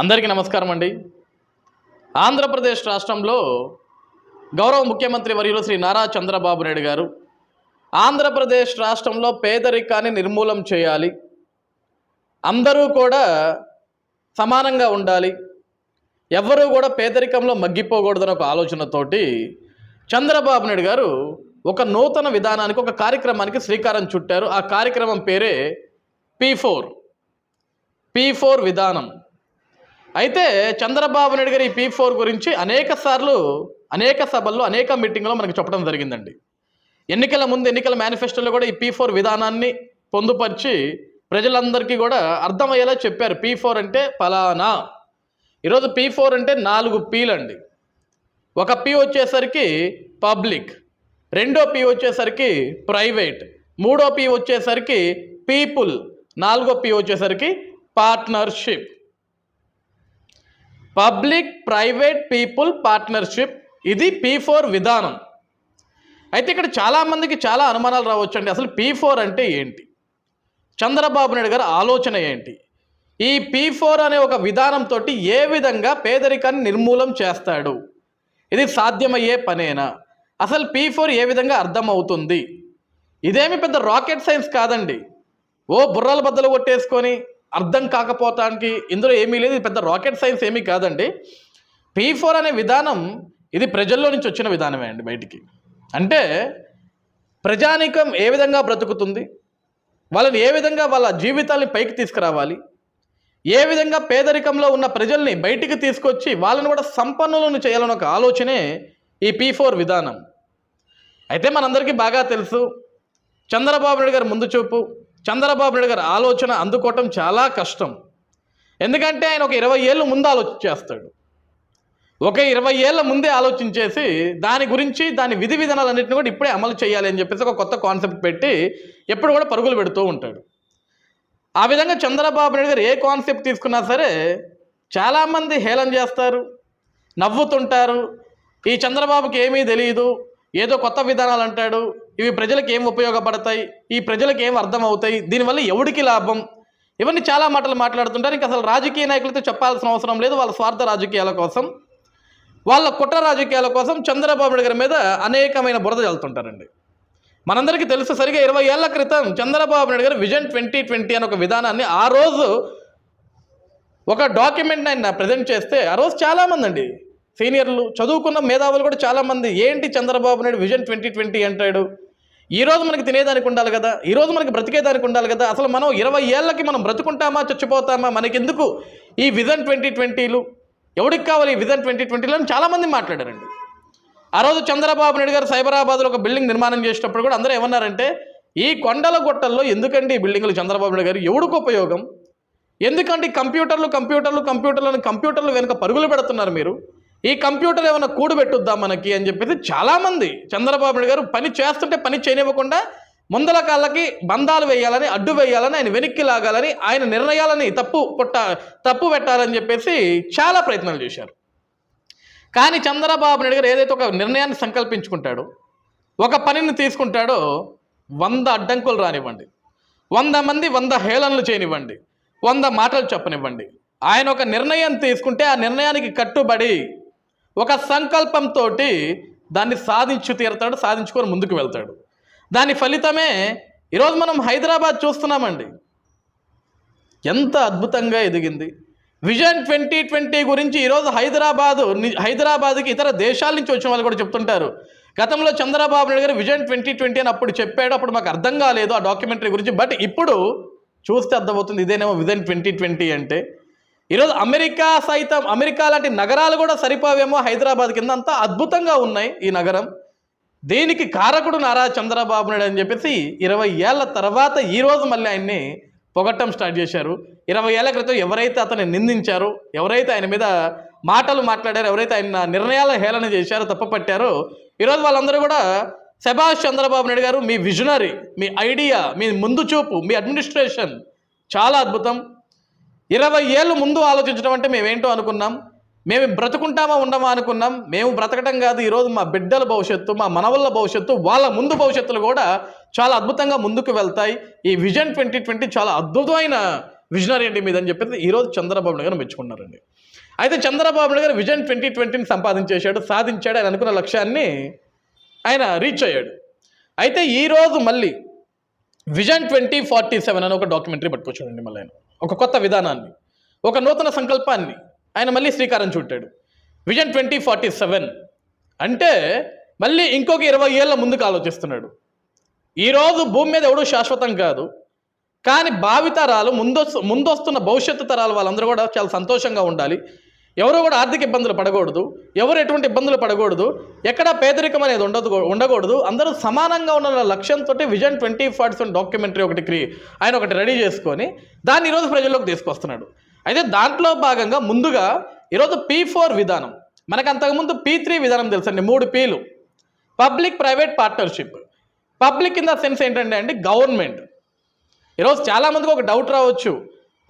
అందరికీ నమస్కారం అండి. ఆంధ్రప్రదేశ్ రాష్ట్రంలో గౌరవ ముఖ్యమంత్రి వర్యులు శ్రీ నారా చంద్రబాబు నాయుడు గారు ఆంధ్రప్రదేశ్ రాష్ట్రంలో పేదరికాన్ని నిర్మూలం చేయాలి. అందరూ కూడా సమానంగా ఉండాలి. ఎవ్వరూ కూడా పేదరికంలో మగ్గిపోకూడదని ఒక ఆలోచనతోటి చంద్రబాబు నాయుడు గారు ఒక నూతన విధానానికి ఒక కార్యక్రమానికి శ్రీకారం చుట్టారు. ఆ కార్యక్రమం పేరే పీ ఫోర్. పీ ఫోర్ విధానం. అయితే చంద్రబాబు నాయుడు గారి ఈ పీ ఫోర్ గురించి అనేక సార్లు అనేక సభల్లో అనేక మీటింగ్లో మనకు చెప్పడం జరిగిందండి. ఎన్నికల ముందు ఎన్నికల మేనిఫెస్టోలో కూడా ఈ పీ ఫోర్ విధానాన్ని పొందుపరిచి ప్రజలందరికీ కూడా అర్థమయ్యేలా చెప్పారు. పీ ఫోర్ అంటే ఫలానా. ఈరోజు పీ ఫోర్ అంటే నాలుగు పీలు అండి. ఒక పీ వచ్చేసరికి పబ్లిక్ రెండో పీ వచ్చేసరికి ప్రైవేట్ మూడో పీ వచ్చేసరికి పీపుల్ నాలుగో పీ వచ్చేసరికి partnership. Public private people partnership. ఇది పీ ఫోర్ విధానం. అయితే ఇక్కడ చాలామందికి చాలా అనుమానాలు రావచ్చండి. అసలు పీ ఫోర్ అంటే ఏంటి? చంద్రబాబు నాయుడు గారి ఆలోచన ఏంటి? ఈ పీ ఫోర్ అనే ఒక విధానంతో ఏ విధంగా పేదరికాన్ని నిర్మూలం చేస్తాడు? ఇది సాధ్యమయ్యే పనేనా? అసలు పీ ఫోర్ ఏ విధంగా అర్థమవుతుంది? ఇదేమి పెద్ద రాకెట్ సైన్స్ కాదండి. ఓ బుర్రల బద్దలు కొట్టేసుకొని అర్థం కాకపోవటానికి ఇందులో ఏమీ లేదు. ఇది పెద్ద రాకెట్ సైన్స్ ఏమీ కాదండి. పీ ఫోర్ అనే విధానం ఇది ప్రజల్లో నుంచి వచ్చిన విధానమే అండి బయటికి. అంటే ప్రజానీకం ఏ విధంగా బ్రతుకుతుంది? వాళ్ళని ఏ విధంగా వాళ్ళ జీవితాల్ని పైకి తీసుకురావాలి? ఏ విధంగా పేదరికంలో ఉన్న ప్రజల్ని బయటికి తీసుకొచ్చి వాళ్ళని కూడా సంపన్నులను చేయాలని ఒక ఆలోచనే ఈ పీ ఫోర్ విధానం. అయితే మనందరికీ బాగా తెలుసు. చంద్రబాబు నాయుడు గారు ముందు చూపు. చంద్రబాబు నాయుడు గారి ఆలోచన అందుకోవటం చాలా కష్టం. ఎందుకంటే ఆయన ఒక ఇరవై ఏళ్ళు ముందు ఆలోచించేస్తాడు ఒక ఇరవై ఏళ్ళ ముందే ఆలోచించేసి దాని గురించి దాని విధి విధానాలన్నింటినీ కూడా ఇప్పుడే అమలు చేయాలి అని చెప్పేసి ఒక కొత్త కాన్సెప్ట్ పెట్టి ఎప్పుడు కూడా పరుగులు పెడుతూ ఉంటాడు. ఆ విధంగా చంద్రబాబు నాయుడు గారు ఏ కాన్సెప్ట్ తీసుకున్నా సరే చాలామంది హేళన చేస్తారు నవ్వుతుంటారు. ఈ చంద్రబాబుకి ఏమీ తెలియదు ఏదో కొత్త విధానాలు అంటాడు ఇవి ప్రజలకు ఏం ఉపయోగపడతాయి? ఈ ప్రజలకు ఏం అర్థం అవుతాయి దీనివల్ల ఎవడికి లాభం? ఇవన్నీ చాలా మాటలు మాట్లాడుతుంటారు. ఇంకా అసలు రాజకీయ నాయకులతో చెప్పాల్సిన అవసరం లేదు. వాళ్ళ స్వార్థ రాజకీయాల కోసం. వాళ్ళ కుట్ర రాజకీయాల కోసం చంద్రబాబు నాయుడు గారి మీద అనేకమైన బురద చల్లుతుంటారండి మనందరికీ తెలుసు సరిగా ఇరవై ఏళ్ళ క్రితం చంద్రబాబు నాయుడు గారు విజన్ ట్వంటీ ట్వంటీ అని ఒక విధానాన్ని ఆ రోజు ఒక డాక్యుమెంట్ ఆయన ప్రజెంట్ చేస్తే ఆ రోజు చాలామంది అండి సీనియర్లు చదువుకున్న మేధావులు కూడా చాలామంది ఏంటి Chandrababu Naidu vision twenty twenty అంటాడు. ఈరోజు మనకి తినేదానికి ఉండాలి కదా ఈరోజు మనకి బ్రతికేదానికి ఉండాలి కదా అసలు మనం ఇరవై ఏళ్ళకి మనం బ్రతుకుంటామా చచ్చిపోతామా? మనకెందుకు? ఈ విజన్ ట్వంటీ ట్వంటీలు ఎవడికి కావాలి ఈ విజన్ ట్వంటీ ట్వంటీలు అని చాలామంది మాట్లాడారండి. ఆ రోజు చంద్రబాబు నాయుడు గారు సైబరాబాద్లో ఒక బిల్డింగ్ నిర్మాణం చేసేటప్పుడు కూడా అందరూ ఏమన్నారంటే ఈ కొండల గొట్టల్లో ఎందుకండి ఈ బిల్డింగ్లు చంద్రబాబు నాయుడు గారు? ఎవడికి ఉపయోగం? ఎందుకంటే కంప్యూటర్లు కంప్యూటర్లు కంప్యూటర్లు కంప్యూటర్లను కంప్యూటర్లు వెనుక పరుగులు పెడుతున్నారు మీరు? ఈ కంప్యూటర్ ఏమైనా కూడబెట్టుద్దాం మనకి అని చెప్పేసి చాలామంది చంద్రబాబు నాయుడు గారు పని చేస్తుంటే పని చేయనివ్వకుండా ముందల కాళ్ళకి బంధాలు వేయాలని అడ్డు వేయాలని ఆయన వెనక్కి లాగాలని ఆయన నిర్ణయాలని తప్పు పుట్ట తప్పు పెట్టాలని చెప్పేసి చాలా ప్రయత్నాలు చేశారు. కానీ చంద్రబాబు నాయుడు గారు ఏదైతే ఒక నిర్ణయాన్ని సంకల్పించుకుంటాడో ఒక పనిని తీసుకుంటాడో వంద అడ్డంకులు రానివ్వండి. వంద మంది వంద హేళనలు చేయనివ్వండి. వంద మాటలు చెప్పనివ్వండి. ఆయన ఒక నిర్ణయం తీసుకుంటే ఆ నిర్ణయానికి కట్టుబడి ఒక సంకల్పంతో దాన్ని సాధించు తీరుతాడు సాధించుకొని ముందుకు వెళ్తాడు. దాని ఫలితమే ఈరోజు మనం హైదరాబాద్ చూస్తున్నామండి. ఎంత అద్భుతంగా ఎదిగింది. విజన్ ట్వంటీ ట్వంటీ గురించి ఈరోజు హైదరాబాదు హైదరాబాద్కి ఇతర దేశాల నుంచి వచ్చిన వాళ్ళు కూడా చెప్తుంటారు. గతంలో చంద్రబాబు నాయుడు గారు విజన్ ట్వంటీ ట్వంటీ అని అప్పుడు చెప్పాడు అప్పుడు మాకు అర్థం కాలేదు ఆ డాక్యుమెంటరీ గురించి. బట్ ఇప్పుడు చూస్తే అర్థమవుతుంది ఇదేనేమో విజన్ ట్వంటీ ట్వంటీ అంటే. ఈరోజు అమెరికా సైతం అమెరికా లాంటి నగరాలు కూడా సరిపోవేమో హైదరాబాద్ కింద అంతా అద్భుతంగా ఉన్నాయి ఈ నగరం. దీనికి కారకుడు నారా చంద్రబాబు నాయుడు అని చెప్పేసి ఇరవై ఏళ్ళ తర్వాత ఈ రోజు మళ్ళీ ఆయన్ని పొగట్టం స్టార్ట్ చేశారు. ఇరవై ఏళ్ళ క్రితం ఎవరైతే అతన్ని నిందించారో ఎవరైతే ఆయన మీద మాటలు మాట్లాడారో ఎవరైతే ఆయన నిర్ణయాల హేళన చేశారో తప్పపట్టారో ఈరోజు వాళ్ళందరూ కూడా శభాష్ చంద్రబాబు నాయుడు గారు మీ విజనరీ మీ ఐడియా మీ ముందు చూపు మీ అడ్మినిస్ట్రేషన్ చాలా అద్భుతం. ఇరవై ఏళ్ళు ముందు ఆలోచించడం అంటే మేమేంటో అనుకున్నాం. మేము బ్రతుకుంటామా ఉండమా అనుకున్నాం. మేము బ్రతకటం కాదు. ఈరోజు మా బిడ్డల భవిష్యత్తు మా మనవళ్ళ భవిష్యత్తు వాళ్ళ ముందు భవిష్యత్తులు కూడా చాలా అద్భుతంగా ముందుకు వెళ్తాయి. ఈ విజన్ ట్వంటీ ట్వంటీ చాలా అద్భుతమైన విజనరీ అండి మీదని చెప్పేసి ఈరోజు చంద్రబాబు నాయుడు గారు మెచ్చుకున్నారండి. అయితే చంద్రబాబు నాయుడు గారు విజన్ ట్వంటీ ట్వంటీని సంపాదించేశాడు సాధించాడు ఆయన అనుకున్న లక్ష్యాన్ని ఆయన రీచ్ అయ్యాడు. అయితే ఈరోజు మళ్ళీ విజన్ ట్వంటీ ఫార్టీ సెవెన్ అని ఒక డాక్యుమెంటరీ పట్టుకొచ్చాడండి మళ్ళీ ఆయన. ఒక కొత్త విధానాన్ని ఒక నూతన సంకల్పాన్ని ఆయన మళ్ళీ శ్రీకారం చుట్టాడు. విజన్ ట్వంటీ ఫార్టీ సెవెన్ అంటే మళ్ళీ ఇంకొక ఇరవై ఏళ్ళ ముందుకు ఆలోచిస్తున్నాడు. ఈరోజు భూమి మీద ఎవడూ శాశ్వతం కాదు కానీ భావితరాలు ముందొస్తు ముందొస్తున్న భవిష్యత్తు తరాలు వాళ్ళందరూ కూడా చాలా సంతోషంగా ఉండాలి. ఎవరు కూడా ఆర్థిక ఇబ్బందులు పడకూడదు. ఎవరు ఎటువంటి ఇబ్బందులు పడకూడదు. ఎక్కడ పేదరికం అనేది ఉండదు ఉండకూడదు. అందరూ సమానంగా ఉన్న లక్ష్యంతో vision twenty forty seven documentary ఒకటి క్రీ ఆయన ఒకటి రెడీ చేసుకొని దాన్ని ఈరోజు ప్రజల్లోకి తీసుకొస్తున్నాడు. అయితే దాంట్లో భాగంగా ముందుగా ఈరోజు పీ ఫోర్ విధానం. మనకు అంతకుముందు పీ త్రీ విధానం తెలుసండి మూడు peel public private partnership. Public in the sense ఏంటంటే అండి గవర్నమెంట్. ఈరోజు చాలామందికి ఒక డౌట్ రావచ్చు.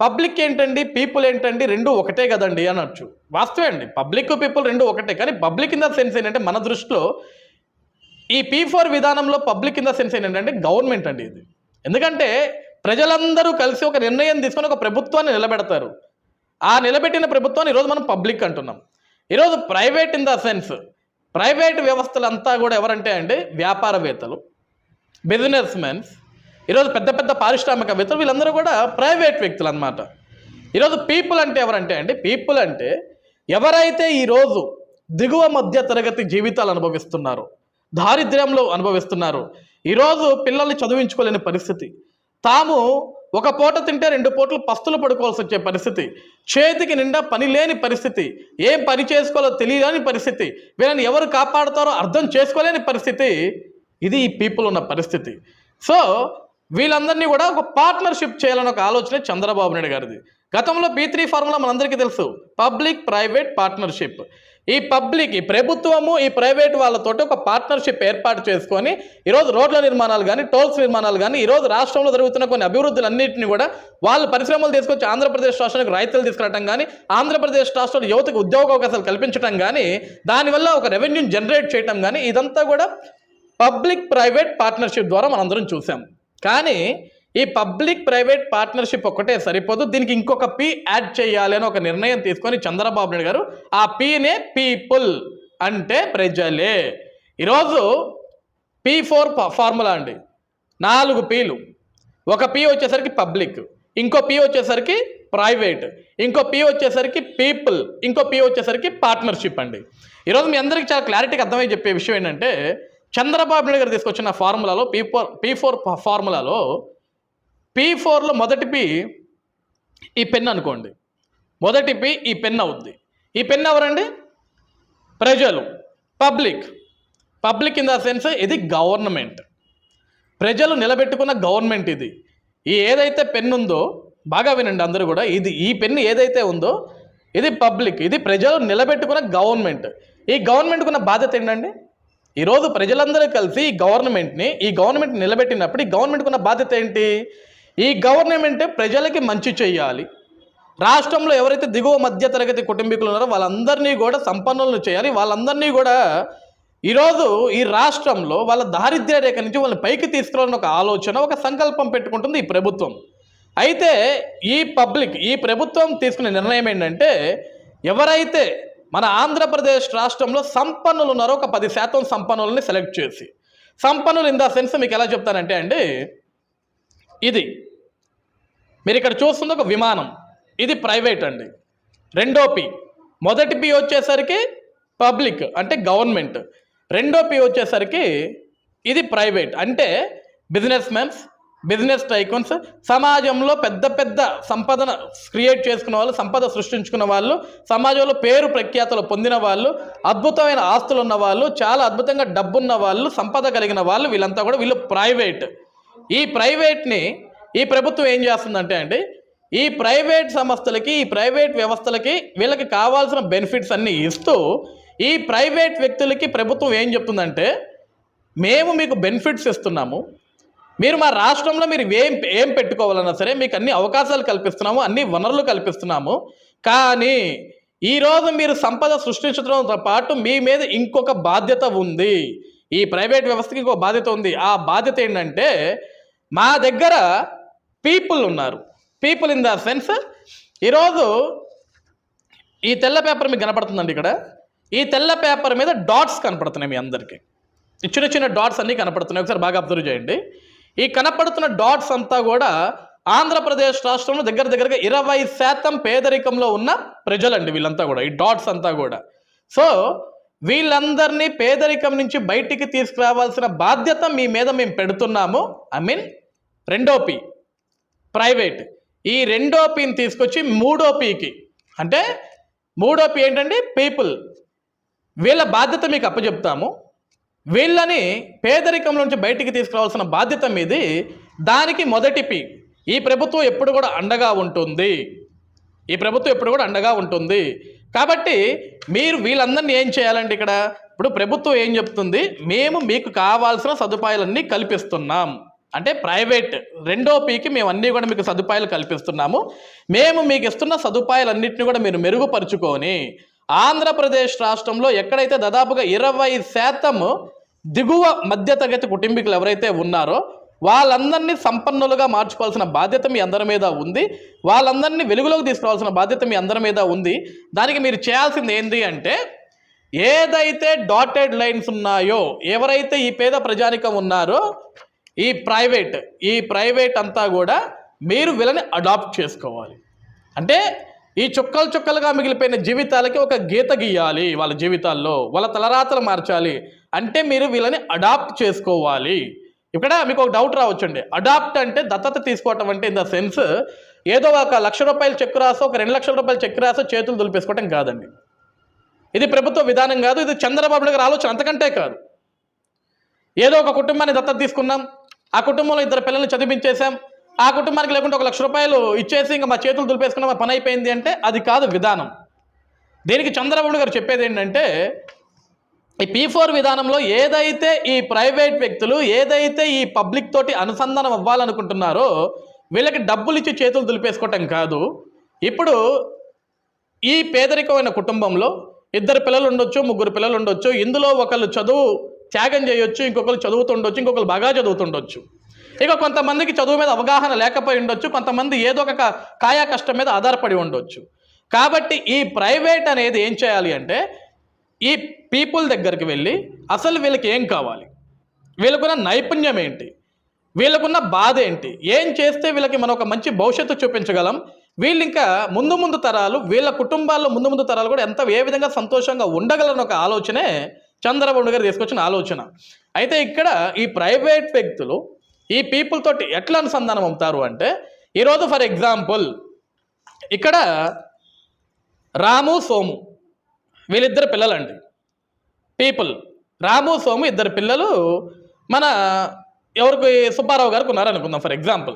పబ్లిక్ ఏంటండి? పీపుల్ ఏంటండి? రెండు ఒకటే కదండి అనొచ్చు. వాస్తవే అండి. పబ్లిక్ పీపుల్ రెండు ఒకటే. కానీ పబ్లిక్ ఇన్ ద సెన్స్ ఏంటంటే మన దృష్టిలో ఈ పీ ఫోర్ విధానంలో పబ్లిక్ ఇన్ ద సెన్స్ ఏంటంటే గవర్నమెంట్ అండి ఇది. ఎందుకంటే ప్రజలందరూ కలిసి ఒక నిర్ణయం తీసుకొని ఒక ప్రభుత్వాన్ని నిలబెడతారు. ఆ నిలబెట్టిన ప్రభుత్వాన్ని ఈరోజు మనం పబ్లిక్ అంటున్నాం. ఈరోజు private in the sense private వ్యవస్థలంతా కూడా ఎవరంటే అండి వ్యాపారవేత్తలు బిజినెస్ మెన్స్ ఈరోజు పెద్ద పెద్ద పారిశ్రామికవేత్తలు వీళ్ళందరూ కూడా ప్రైవేట్ వ్యక్తులు అనమాట ఈరోజు పీపుల్ అంటే ఎవరంటే అండి పీపుల్ అంటే ఎవరైతే ఈరోజు దిగువ మధ్య తరగతి జీవితాలు అనుభవిస్తున్నారో దారిద్ర్యంలో అనుభవిస్తున్నారు ఈరోజు పిల్లల్ని చదివించుకోలేని పరిస్థితి తాము ఒక పూట తింటే రెండు పూటలు పస్తులు పడుకోవాల్సి వచ్చే పరిస్థితి చేతికి నిండా పని లేని పరిస్థితి ఏం పని చేసుకోవాలో తెలియని పరిస్థితి వీళ్ళని ఎవరు కాపాడుతారో అర్థం చేసుకోలేని పరిస్థితి ఇది ఈ పీపుల్ ఉన్న పరిస్థితి. సో వీళ్ళందరినీ కూడా ఒక పార్ట్నర్షిప్ చేయాలని ఒక ఆలోచన చంద్రబాబు నాయుడు గారిది. గతంలో బీ త్రీ ఫార్ములా మనందరికీ తెలుసు. పబ్లిక్ ప్రైవేట్ పార్ట్నర్షిప్ ఈ పబ్లిక్ ఈ ప్రభుత్వము ఈ ప్రైవేట్ వాళ్ళతోటి ఒక పార్ట్నర్షిప్ ఏర్పాటు చేసుకొని ఈరోజు రోడ్ల నిర్మాణాలు కానీ టోల్స్ నిర్మాణాలు కానీ ఈరోజు రాష్ట్రంలో జరుగుతున్న కొన్ని అభివృద్ధులన్నింటినీ కూడా వాళ్ళు పరిశ్రమలు తీసుకొచ్చి ఆంధ్రప్రదేశ్ రాష్ట్రానికి రైతులు తీసుకురావడం కానీ ఆంధ్రప్రదేశ్ రాష్ట్రంలో యువతకు ఉద్యోగ అవకాశాలు కల్పించడం కానీ దానివల్ల ఒక రెవెన్యూని జనరేట్ చేయడం కానీ ఇదంతా కూడా పబ్లిక్ ప్రైవేట్ పార్ట్నర్షిప్ ద్వారా మనందరం చూసాం. కానీ ఈ పబ్లిక్ ప్రైవేట్ పార్ట్నర్షిప్ ఒక్కటే సరిపోదు. దీనికి ఇంకొక పి యాడ్ చేయాలి అని ఒక నిర్ణయం తీసుకొని చంద్రబాబు నాయుడు గారు ఆ పీనే పీపుల్ అంటే ప్రజలే. ఈరోజు పీ ఫోర్ ఫార్ములా అండి. నాలుగు పీలు ఒక పీ వచ్చేసరికి పబ్లిక్ ఇంకో పీ వచ్చేసరికి ప్రైవేట్ ఇంకో పీ వచ్చేసరికి పీపుల్ ఇంకో పీ వచ్చేసరికి పార్ట్నర్షిప్ అండి. ఈరోజు మీ అందరికీ చాలా క్లారిటీగా అర్థమై చెప్పే విషయం ఏంటంటే చంద్రబాబు నాయుడు గారు తీసుకొచ్చిన ఫార్ములాలో పీ ఫోర్ పీ ఫోర్ ఫార్ములాలో పీ ఫోర్లో మొదటి పి ఈ పెన్ అనుకోండి. మొదటి పి ఈ పెన్ అవుద్ది. ఈ పెన్ ఎవరండి? ప్రజలు. Public. Public in the sense ఇది గవర్నమెంట్. ప్రజలు నిలబెట్టుకున్న గవర్నమెంట్ ఇది. ఈ ఏదైతే పెన్ ఉందో బాగా వినండి అందరూ కూడా ఇది ఈ పెన్ ఏదైతే ఉందో ఇది పబ్లిక్. ఇది ప్రజలు నిలబెట్టుకున్న గవర్నమెంట్. ఈ గవర్నమెంట్కున్న బాధ్యత ఏంటండి? ఈరోజు ప్రజలందరూ కలిసి ఈ గవర్నమెంట్ని ఈ గవర్నమెంట్ నిలబెట్టినప్పుడు ఈ గవర్నమెంట్కి ఉన్న బాధ్యత ఏంటి? ఈ గవర్నమెంట్ ప్రజలకి మంచి చేయాలి. రాష్ట్రంలో ఎవరైతే దిగువ మధ్య తరగతి కుటుంబీకులు ఉన్నారో వాళ్ళందరినీ కూడా సంపన్నులను చేయాలి. వాళ్ళందరినీ కూడా ఈరోజు ఈ రాష్ట్రంలో వాళ్ళ దారిద్ర్య రేఖ నుంచి వాళ్ళని పైకి తీసుకురావాలని ఒక ఆలోచన ఒక సంకల్పం పెట్టుకుంటుంది ఈ ప్రభుత్వం. అయితే ఈ పబ్లిక్ ఈ ప్రభుత్వం తీసుకునే నిర్ణయం ఏంటంటే ఎవరైతే మన ఆంధ్రప్రదేశ్ రాష్ట్రంలో సంపన్నులు ఉన్నారు. ఒక పది శాతం సంపన్నులని సెలెక్ట్ చేసి. సంపన్నులు ఇన్ ద సెన్స్ మీకు ఎలా చెప్తానంటే అండి ఇది మీరు ఇక్కడ చూస్తుంది ఒక విమానం. ఇది ప్రైవేట్ అండి. రెండో పి మొదటి పి వచ్చేసరికి పబ్లిక్ అంటే గవర్నమెంట్ రెండో పి వచ్చేసరికి ఇది ప్రైవేట్ అంటే బిజినెస్ మెన్స్ బిజినెస్ టైకోన్స్ సమాజంలో పెద్ద పెద్ద సంపదన క్రియేట్ చేసుకున్న వాళ్ళు సంపద సృష్టించుకున్న వాళ్ళు సమాజంలో పేరు ప్రఖ్యాతలు పొందిన వాళ్ళు అద్భుతమైన ఆస్తులు ఉన్న వాళ్ళు చాలా అద్భుతంగా డబ్బున్న వాళ్ళు సంపద కలిగిన వాళ్ళు వీళ్ళంతా కూడా వీళ్ళు ప్రైవేట్. ఈ ప్రైవేట్ని ఈ ప్రభుత్వం ఏం చేస్తుందంటే అండి ఈ ప్రైవేట్ సంస్థలకి ఈ ప్రైవేట్ వ్యవస్థలకి వీళ్ళకి కావాల్సిన బెనిఫిట్స్ అన్నీ ఇస్తూ ఈ ప్రైవేట్ వ్యక్తులకి ప్రభుత్వం ఏం చెప్తుందంటే మేము మీకు బెనిఫిట్స్ ఇస్తున్నాము మీరు మా రాష్ట్రంలో మీరు ఏం ఏం పెట్టుకోవాలన్నా సరే మీకు అన్ని అవకాశాలు కల్పిస్తున్నాము అన్ని వనరులు కల్పిస్తున్నాము. కానీ ఈరోజు మీరు సంపద సృష్టించడంతో పాటు మీ మీద ఇంకొక బాధ్యత ఉంది. ఈ ప్రైవేట్ వ్యవస్థకి ఇంకొక బాధ్యత ఉంది. ఆ బాధ్యత ఏంటంటే మా దగ్గర పీపుల్ ఉన్నారు. పీపుల్ ఇన్ ద సెన్స్ ఈరోజు ఈ తెల్ల పేపర్ మీకు కనపడుతుందండి ఇక్కడ. ఈ తెల్ల పేపర్ మీద డాట్స్ కనపడుతున్నాయి మీ అందరికీ. చిన్న చిన్న డాట్స్ అన్నీ కనపడుతున్నాయి. ఒకసారి బాగా అబ్జర్వ్ చేయండి. ఈ కనపడుతున్న డాట్స్ అంతా కూడా ఆంధ్రప్రదేశ్ రాష్ట్రంలో దగ్గర దగ్గరగా ఇరవై శాతం పేదరికంలో ఉన్న ప్రజలండి వీళ్ళంతా కూడా ఈ డాట్స్ అంతా కూడా. సో వీళ్ళందరినీ పేదరికం నుంచి బయటికి తీసుకురావాల్సిన బాధ్యత మీ మీద మేము పెడుతున్నాము. ఐ మీన్ రెండో పి ప్రైవేట్. ఈ రెండో పిని తీసుకొచ్చి మూడో పికి అంటే మూడో పి ఏంటంటే పీపుల్. వీళ్ళ బాధ్యత మీకు అప్పచెప్తాము. వీళ్ళని పేదరికం నుంచి బయటికి తీసుకురావాల్సిన బాధ్యత మీది. దానికి మొదటి పి. ఈ ప్రభుత్వం ఎప్పుడు కూడా అండగా ఉంటుంది. ఈ ప్రభుత్వం ఎప్పుడు కూడా అండగా ఉంటుంది. కాబట్టి మీరు వీళ్ళందరినీ ఏం చేయాలండి ఇక్కడ? ఇప్పుడు ప్రభుత్వం ఏం చెప్తుంది? మేము మీకు కావాల్సిన సదుపాయాలన్నీ కల్పిస్తున్నాం. అంటే ప్రైవేట్ రెండో పీకి మేము అన్నీ కూడా మీకు సదుపాయాలు కల్పిస్తున్నాము. మేము మీకు ఇస్తున్న సదుపాయాలన్నింటినీ కూడా మీరు మెరుగుపరుచుకొని ఆంధ్రప్రదేశ్ రాష్ట్రంలో ఎక్కడైతే దాదాపుగా ఇరవై శాతం దిగువ మధ్యతరగతి కుటుంబీకులు ఎవరైతే ఉన్నారో వాళ్ళందరినీ సంపన్నులుగా మార్చుకోవాల్సిన బాధ్యత మీ అందరి మీద ఉంది. వాళ్ళందరినీ వెలుగులోకి తీసుకురావాల్సిన బాధ్యత మీ అందరి మీద ఉంది. దానికి మీరు చేయాల్సింది ఏంటి అంటే ఏదైతే డాటెడ్ లైన్స్ ఉన్నాయో ఎవరైతే ఈ పేద ప్రజానికం ఉన్నారో ఈ ప్రైవేట్ ఈ ప్రైవేట్ అంతా కూడా మీరు వీళ్ళని అడాప్ట్ చేసుకోవాలి. అంటే ఈ చుక్కలు చుక్కలుగా మిగిలిపోయిన జీవితాలకి ఒక గీత గీయాలి వాళ్ళ జీవితాల్లో. వాళ్ళ తలరాతలు మార్చాలి. అంటే మీరు వీళ్ళని అడాప్ట్ చేసుకోవాలి. ఇక్కడ మీకు ఒక డౌట్ రావచ్చండి. అడాప్ట్ అంటే దత్తత తీసుకోవటం అంటే ఇన్ ద సెన్స్ ఏదో ఒక లక్ష రూపాయలు చెక్ రాసో ఒక రెండు లక్షల రూపాయలు చెక్ రాసో చేతులు దులిపేసుకోవటం కాదండి. ఇది ప్రభుత్వ విధానం కాదు ఇది చంద్రబాబు నాయుడు గారి ఆలోచన అంతకంటే కాదు. ఏదో ఒక కుటుంబాన్ని దత్తత తీసుకున్నాం ఆ కుటుంబంలో ఇద్దరు పిల్లల్ని చదివించేసాం ఆ కుటుంబానికి లేకుంటే ఒక లక్ష రూపాయలు ఇచ్చేసి ఇంకా మా చేతులు దులిపేసుకున్నాం మా పని అయిపోయింది అంటే అది కాదు విధానం. దీనికి చంద్రబాబు గారు చెప్పేది ఏంటంటే ఈ పీ ఫోర్ విధానంలో ఏదైతే ఈ ప్రైవేట్ వ్యక్తులు ఏదైతే ఈ పబ్లిక్ తోటి అనుసంధానం అవ్వాలనుకుంటున్నారో వీళ్ళకి డబ్బులు ఇచ్చి చేతులు దులిపేసుకోవటం కాదు. ఇప్పుడు ఈ పేదరికమైన కుటుంబంలో ఇద్దరు పిల్లలు ఉండొచ్చు ముగ్గురు పిల్లలు ఉండొచ్చు ఇందులో ఒకళ్ళు చదువు త్యాగం చేయొచ్చు ఇంకొకరు చదువుతుండొచ్చు ఇంకొకరు బాగా చదువుతుండొచ్చు ఇక కొంతమందికి చదువు మీద అవగాహన లేకపోయి ఉండొచ్చు కొంతమంది ఏదో ఒక కాయా కష్టం మీద ఆధారపడి ఉండొచ్చు. కాబట్టి ఈ ప్రైవేట్ అనేది ఏం చేయాలి అంటే ఈ పీపుల్ దగ్గరికి వెళ్ళి అసలు వీళ్ళకి ఏం కావాలి? వీళ్ళకున్న నైపుణ్యం ఏంటి? వీళ్ళకున్న బాధ ఏంటి? ఏం చేస్తే వీళ్ళకి మనం ఒక మంచి భవిష్యత్తు చూపించగలం? వీళ్ళు ఇంకా ముందు ముందు తరాలు వీళ్ళ కుటుంబాల్లో ముందు ముందు తరాలు కూడా ఎంత ఏ విధంగా సంతోషంగా ఉండగలరని ఒక ఆలోచనే చంద్రబాబు గారు తీసుకొచ్చిన ఆలోచన. అయితే ఇక్కడ ఈ ప్రైవేట్ వ్యక్తులు ఈ పీపుల్ తోటి ఎట్లా అనుసంధానం అవుతారు అంటే ఈరోజు ఫర్ ఎగ్జాంపుల్ ఇక్కడ రాము సోము వీళ్ళిద్దరు పిల్లలండి. పీపుల్. రాము సోము ఇద్దరు పిల్లలు మన ఎవరికి సుబ్బారావు గారికి ఉన్నారనుకుందాం ఫర్ ఎగ్జాంపుల్.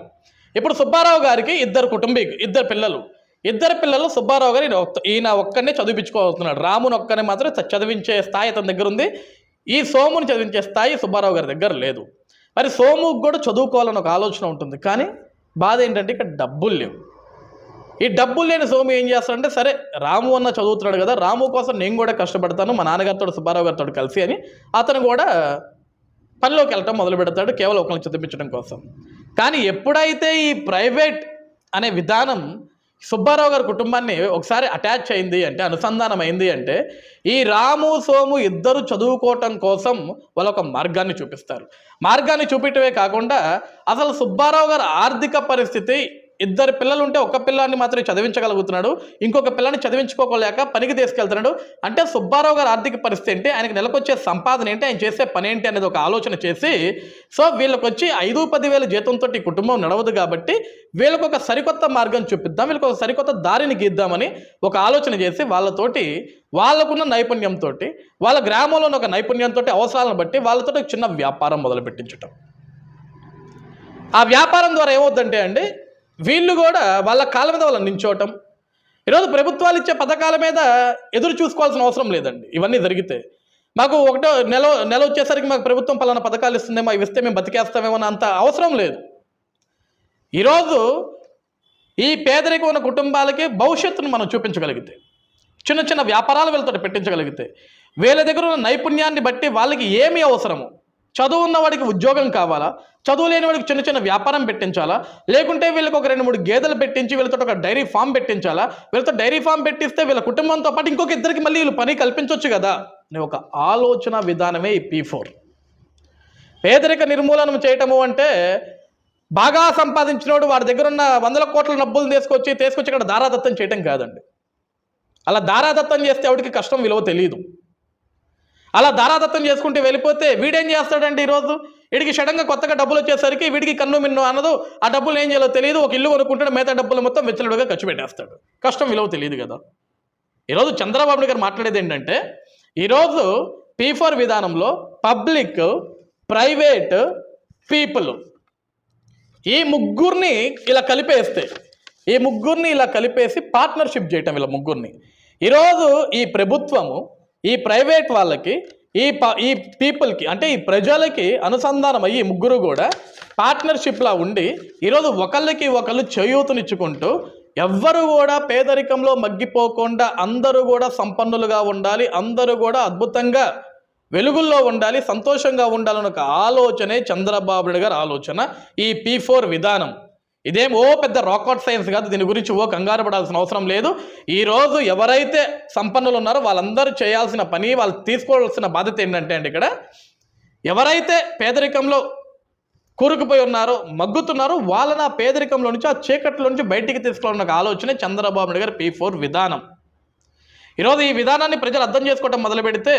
ఇప్పుడు సుబ్బారావు గారికి ఇద్దరు కుటుంబీ ఇద్దరు పిల్లలు. ఇద్దరు పిల్లలు సుబ్బారావు గారు ఈయన ఒక్క- ఈయన ఒక్కనే రాముని ఒక్కనే మాత్రం చదివించే స్థాయి అతని దగ్గర ఉంది. ఈ సోముని చదివించే స్థాయి సుబ్బారావు గారి దగ్గర లేదు. మరి సోముకు కూడా చదువుకోవాలని ఒక ఆలోచన ఉంటుంది. కానీ బాధ ఏంటంటే ఇక్కడ డబ్బులు లేవు. ఈ డబ్బులు లేని సోము ఏం చేస్తాడంటే సరే రాము అన్న చదువుతున్నాడు కదా రాము కోసం నేను కూడా కష్టపడతాను మా నాన్నగారితో సుబ్బారావు గారితో కలిసి అని అతను కూడా పనిలోకి వెళ్ళటం మొదలు పెడతాడు కేవలం ఒకరిని చదివించడం కోసం. కానీ ఎప్పుడైతే ఈ ప్రైవేట్ అనే విధానం సుబ్బారావు గారి కుటుంబాన్ని ఒకసారి అటాచ్ అయింది అంటే అనుసంధానం అయింది అంటే ఈ రాము సోము ఇద్దరు చదువుకోవటం కోసం వాళ్ళ ఒక మార్గాన్ని చూపిస్తారు. మార్గాన్ని చూపించడమే కాకుండా అసలు సుబ్బారావు గారి ఆర్థిక పరిస్థితి ఇద్దరు పిల్లలు ఉంటే ఒక పిల్లాన్ని మాత్రమే చదివించగలుగుతున్నాడు. ఇంకొక పిల్లని చదివించుకోలేక పనికి తీసుకెళ్తున్నాడు. అంటే సుబ్బారావు గారి ఆర్థిక పరిస్థితి ఏంటి? ఆయనకు నెలకొచ్చే సంపాదన ఏంటి? ఆయన చేసే పని ఏంటి? అనేది ఒక ఆలోచన చేసి సో వీళ్ళకి వచ్చి ఐదు పది వేల జీతంతో ఈ కుటుంబం నడవదు కాబట్టి వీళ్ళకు ఒక సరికొత్త మార్గం చూపిద్దాం వీళ్ళకి ఒక సరికొత్త దారిని గీద్దామని ఒక ఆలోచన చేసి వాళ్ళతోటి వాళ్ళకున్న నైపుణ్యంతో వాళ్ళ గ్రామంలో ఉన్న ఒక నైపుణ్యంతో అవసరాలను బట్టి వాళ్ళతో చిన్న వ్యాపారం మొదలు పెట్టించటం ఆ వ్యాపారం ద్వారా ఏమవుతుందంటే అండి వీళ్ళు కూడా వాళ్ళ కాళ్ళ మీద వాళ్ళని నించోవటం. ఈరోజు ప్రభుత్వాలు ఇచ్చే పథకాల మీద ఎదురు చూసుకోవాల్సిన అవసరం లేదండి. ఇవన్నీ జరిగితే. మాకు ఒకటో నెల నెల వచ్చేసరికి మాకు ప్రభుత్వం పలానా పథకాలు ఇస్తుందేమో అవి ఇస్తే మేము బతికేస్తామేమో అని అంత అవసరం లేదు. ఈరోజు ఈ పేదరికం ఉన్న కుటుంబాలకి భవిష్యత్తును మనం చూపించగలిగితే చిన్న చిన్న వ్యాపారాలు వీళ్ళతో పెట్టించగలిగితే వీళ్ళ దగ్గర ఉన్న నైపుణ్యాన్ని బట్టి వాళ్ళకి ఏమి అవసరము. చదువు ఉన్నవాడికి ఉద్యోగం కావాలా? చదువు లేని వాడికి చిన్న చిన్న వ్యాపారం పెట్టించాలా? లేకుంటే వీళ్ళకి ఒక రెండు మూడు గేదెలు పెట్టించి వీళ్ళతో ఒక డైరీ ఫామ్ పెట్టించాలా? వీళ్ళతో డైరీ ఫామ్ పెట్టిస్తే వీళ్ళ కుటుంబంతో పాటు ఇంకొక ఇద్దరికి మళ్ళీ వీళ్ళు పని కల్పించవచ్చు కదా? అనే ఒక ఆలోచన విధానమే ఈ పీ ఫోర్ పేదరిక నిర్మూలనం చేయటము అంటే బాగా సంపాదించినోడు వాడి దగ్గర ఉన్న వందల కోట్ల డబ్బులు తీసుకొచ్చి తీసుకొచ్చి ఇక్కడ దారాదత్తం చేయటం కాదండి. అలా దారాదత్తం చేస్తే ఆవిడికి కష్టం విలువ తెలియదు. అలా దారాదత్తం చేసుకుంటే వెళ్ళిపోతే వీడేం చేస్తాడండి ఈరోజు? వీడికి సడన్గా కొత్తగా డబ్బులు వచ్చేసరికి వీడికి కన్ను మిన్ను అనదు ఆ డబ్బులు ఏం చేయాలో తెలియదు. ఒక ఇల్లు కొనుక్కుంటాడు మిగతా డబ్బులు మొత్తం వెచ్చలుడుగా ఖర్చు పెట్టేస్తాడు. కష్టం విలువ తెలియదు కదా. ఈరోజు చంద్రబాబు గారు మాట్లాడేది ఏంటంటే ఈరోజు పీ ఫోర్ విధానంలో పబ్లిక్ ప్రైవేట్ పీపుల్ ఈ ముగ్గురిని ఇలా కలిపేస్తే ఈ ముగ్గురిని ఇలా కలిపేసి పార్ట్నర్షిప్ చేయటం ఇలా ముగ్గురిని. ఈరోజు ఈ ప్రభుత్వము ఈ ప్రైవేట్ వాళ్ళకి ఈ ప ఈ పీపుల్కి అంటే ఈ ప్రజలకి అనుసంధానం అయ్యి ముగ్గురు కూడా పార్ట్నర్షిప్లా ఉండి ఈరోజు ఒకళ్ళకి ఒకళ్ళు చేయూతనిచ్చుకుంటూ ఎవ్వరు కూడా పేదరికంలో మగ్గిపోకుండా అందరూ కూడా సంపన్నులుగా ఉండాలి అందరూ కూడా అద్భుతంగా వెలుగుల్లో ఉండాలి సంతోషంగా ఉండాలన్న ఒక ఆలోచనే చంద్రబాబు నాయుడు గారి ఆలోచన ఈ పీ ఫోర్ విధానం. ఇదేం ఓ పెద్ద రాకెట్ సైన్స్ కాదు దీని గురించి ఓ కంగారు పడాల్సిన అవసరం లేదు. ఈరోజు ఎవరైతే సంపన్నులు ఉన్నారో వాళ్ళందరూ చేయాల్సిన పని వాళ్ళు తీసుకోవాల్సిన బాధ్యత ఏంటంటే అండి ఇక్కడ ఎవరైతే పేదరికంలో కూరుకుపోయి ఉన్నారో మగ్గుతున్నారో వాళ్ళని ఆ పేదరికంలో నుంచి ఆ చీకట్లో నుంచి బయటికి తీసుకోవాలన్న ఒక ఆలోచనే చంద్రబాబు నాయుడు గారి పీ ఫోర్ విధానం. ఈరోజు ఈ విధానాన్ని ప్రజలు అర్థం చేసుకోవటం మొదలు పెడితే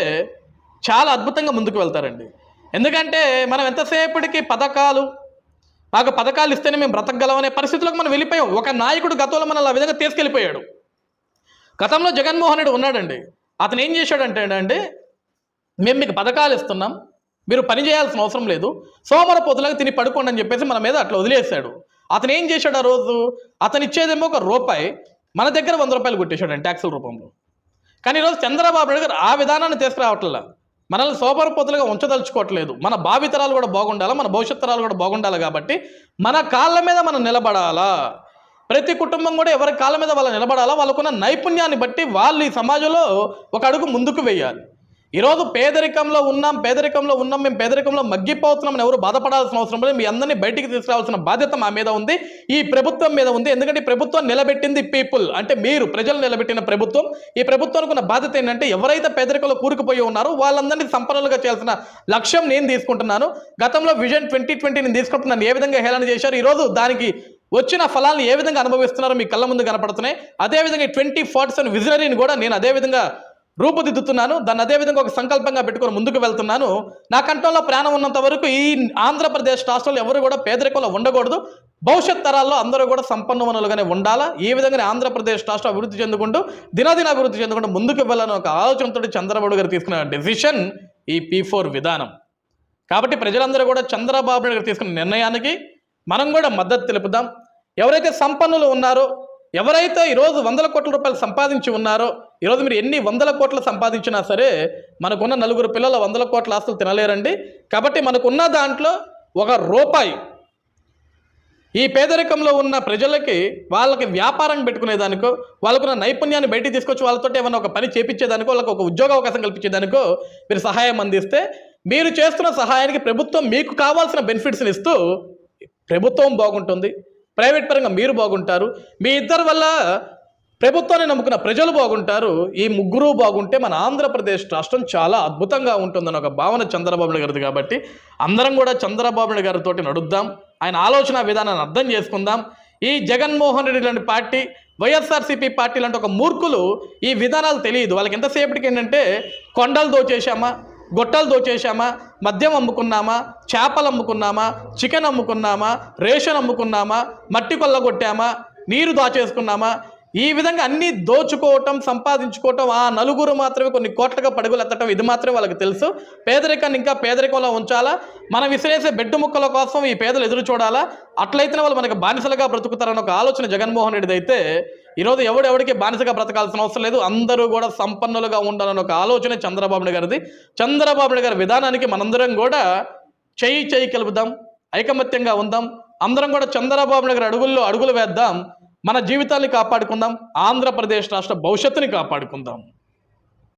చాలా అద్భుతంగా ముందుకు వెళ్తారండి. ఎందుకంటే మనం ఎంతసేపటికి పథకాలు మాకు పథకాలు ఇస్తేనే మేము బ్రతకగలం అనే పరిస్థితులకు మనం వెళ్ళిపోయాం. ఒక నాయకుడు గతంలో మనల్ని ఆ విధంగా తీసుకెళ్ళిపోయాడు. గతంలో జగన్మోహన్ రెడ్డి ఉన్నాడండి. అతను ఏం చేశాడంటే అండి మేము మీకు పథకాలు ఇస్తున్నాం మీరు పని చేయాల్సిన అవసరం లేదు సోమర పొద్దులాగా తిని పడుకోండి అని చెప్పేసి మన మీద అట్లా వదిలేశాడు. అతను ఏం చేశాడు ఆ రోజు? అతను ఇచ్చేదేమో ఒక రూపాయి మన దగ్గర వంద రూపాయలు కొట్టేశాడు ట్యాక్సుల రూపంలో. కానీ ఈరోజు చంద్రబాబు నాయుడు గారు ఆ విధానాన్ని తీసుకురావట్లా. మనల్ని సోపరిపోతులుగా ఉంచదలుచుకోవట్లేదు. మన భావితరాలు కూడా బాగుండాలా? మన భవిష్యత్ తరాలు కూడా బాగుండాలి కాబట్టి మన కాళ్ళ మీద మనం నిలబడాలా? ప్రతి కుటుంబం కూడా ఎవరి కాళ్ళ మీద వాళ్ళు నిలబడాలా? వాళ్ళకున్న నైపుణ్యాన్ని బట్టి వాళ్ళు ఈ సమాజంలో ఒక అడుగు ముందుకు వేయాలి. ఈరోజు పేదరికంలో ఉన్నాం పేదరికంలో ఉన్నాం మేము పేదరికంలో మగ్గిపోతున్నాం ఎవరు బాధపడాల్సిన అవసరం లేదు. మీ అందరినీ బయటికి తీసుకురావాల్సిన బాధ్యత మా మీద ఉంది. ఈ ప్రభుత్వం మీద ఉంది. ఎందుకంటే ఈ ప్రభుత్వం నిలబెట్టింది పీపుల్ అంటే మీరు ప్రజలు నిలబెట్టిన ప్రభుత్వం. ఈ ప్రభుత్వానికి ఉన్న బాధ్యత ఏంటంటే ఎవరైతే పేదరికంలో కూరుకుపోయి ఉన్నారో వాళ్ళందరినీ సంపన్నులుగా చేయాల్సిన లక్ష్యం నేను తీసుకుంటున్నాను. గతంలో విజన్ ట్వంటీ ట్వంటీ నేను తీసుకుంటున్నాను. ఏ విధంగా హేళన చేశారు? ఈరోజు దానికి వచ్చిన ఫలాలను ఏ విధంగా అనుభవిస్తున్నారో మీ కళ్ళ ముందు కనపడుతున్నాయి. అదేవిధంగా ట్వంటీ ఫార్ట్ సెవెన్ విజనరీని కూడా నేను అదే విధంగా రూపుదిద్దుతున్నాను. దాన్ని అదే విధంగా ఒక సంకల్పంగా పెట్టుకొని ముందుకు వెళ్తున్నాను. నా కంఠంలో ప్రాణం ఉన్నంత వరకు ఈ ఆంధ్రప్రదేశ్ రాష్ట్రంలో ఎవరు కూడా పేదరికంలో ఉండకూడదు. భవిష్యత్ తరాల్లో అందరూ కూడా సంపన్నవనులుగానే ఉండాలా? ఈ విధంగానే ఆంధ్రప్రదేశ్ రాష్ట్రం అభివృద్ధి చెందుకుంటూ దినదిన అభివృద్ధి చెందుకుంటూ ముందుకు వెళ్ళాలని ఒక ఆలోచనతో చంద్రబాబు గారు తీసుకున్న డెసిషన్ ఈ పీ ఫోర్ విధానం. కాబట్టి ప్రజలందరూ కూడా చంద్రబాబు నాయుడు గారు తీసుకున్న నిర్ణయానికి మనం కూడా మద్దతు తెలుపుదాం. ఎవరైతే సంపన్నులు ఉన్నారో ఎవరైతే ఈరోజు వందల కోట్ల రూపాయలు సంపాదించి ఉన్నారో ఈరోజు మీరు ఎన్ని వందల కోట్లు సంపాదించినా సరే మనకున్న నలుగురు పిల్లల వందల కోట్ల ఆస్తులు తినలేరండి. కాబట్టి మనకున్న దాంట్లో ఒక రూపాయి ఈ పేదరికంలో ఉన్న ప్రజలకి వాళ్ళకి వ్యాపారం పెట్టుకునేదానికో వాళ్ళకున్న నైపుణ్యాన్ని బయటికి తీసుకొచ్చి వాళ్ళతో ఏమైనా ఒక పని చేపించేదానికో వాళ్ళకి ఒక ఉద్యోగ అవకాశం కల్పించేదానికో మీరు సహాయం అందిస్తే మీరు చేస్తున్న సహాయానికి ప్రభుత్వం మీకు కావాల్సిన బెనిఫిట్స్ని ఇస్తూ ప్రభుత్వం బాగుంటుంది. ప్రైవేట్ పరంగా మీరు బాగుంటారు. మీ ఇద్దరి వల్ల ప్రభుత్వాన్ని నమ్ముకున్న ప్రజలు బాగుంటారు. ఈ ముగ్గురు బాగుంటే మన ఆంధ్రప్రదేశ్ రాష్ట్రం చాలా అద్భుతంగా ఉంటుందని ఒక భావన చంద్రబాబు నాయుడు గారిది కాబట్టి అందరం కూడా చంద్రబాబు నాయుడు గారితో నడుద్దాం. ఆయన ఆలోచన విధానాన్ని అర్థం చేసుకుందాం. ఈ జగన్మోహన్ రెడ్డి లాంటి పార్టీ వైఎస్ఆర్సీపీ పార్టీ లాంటి ఒక మూర్ఖులు ఈ విధానాలు తెలియదు. వాళ్ళకి ఎంతసేపటికి ఏంటంటే కొండలు దోచేశామా? గొట్టలు దోచేశామా మద్యం అమ్ముకున్నామా చేపలు అమ్ముకున్నామా చికెన్ అమ్ముకున్నామా రేషన్ అమ్ముకున్నామా మట్టి కొల్లగొట్టామా నీరు దాచేసుకున్నామా? ఈ విధంగా అన్నీ దోచుకోవటం సంపాదించుకోవటం ఆ నలుగురు మాత్రమే కొన్ని కోట్లుగా పడుగులెత్తటం ఇది మాత్రమే వాళ్ళకి తెలుసు. పేదరికాన్ని ఇంకా పేదరికంలో ఉంచాలా? మనం విసిరేసే బెడ్ ముక్కల కోసం ఈ పేదలు ఎదురు చూడాలా? అట్లయితేనే వాళ్ళు మనకి బానిసలుగా బ్రతుకుతారన్న ఒక ఆలోచన జగన్మోహన్ రెడ్డిది అయితే ఈరోజు ఎవడు ఎవడికి బానిసగా బ్రతకాల్సిన అవసరం లేదు. అందరూ కూడా సంపన్నులుగా ఉండాలన్న ఒక ఆలోచన చంద్రబాబు నాయుడు గారిది. చంద్రబాబు నాయుడు గారి విధానానికి మనందరం కూడా చేయి చేయి కలుపుదాం ఐకమత్యంగా ఉందాం. అందరం కూడా చంద్రబాబు నాయుడు గారి అడుగుల్లో అడుగులు వేద్దాం. మన జీవితాన్ని కాపాడుకుందాం. ఆంధ్రప్రదేశ్ రాష్ట్ర భవిష్యత్తుని కాపాడుకుందాం.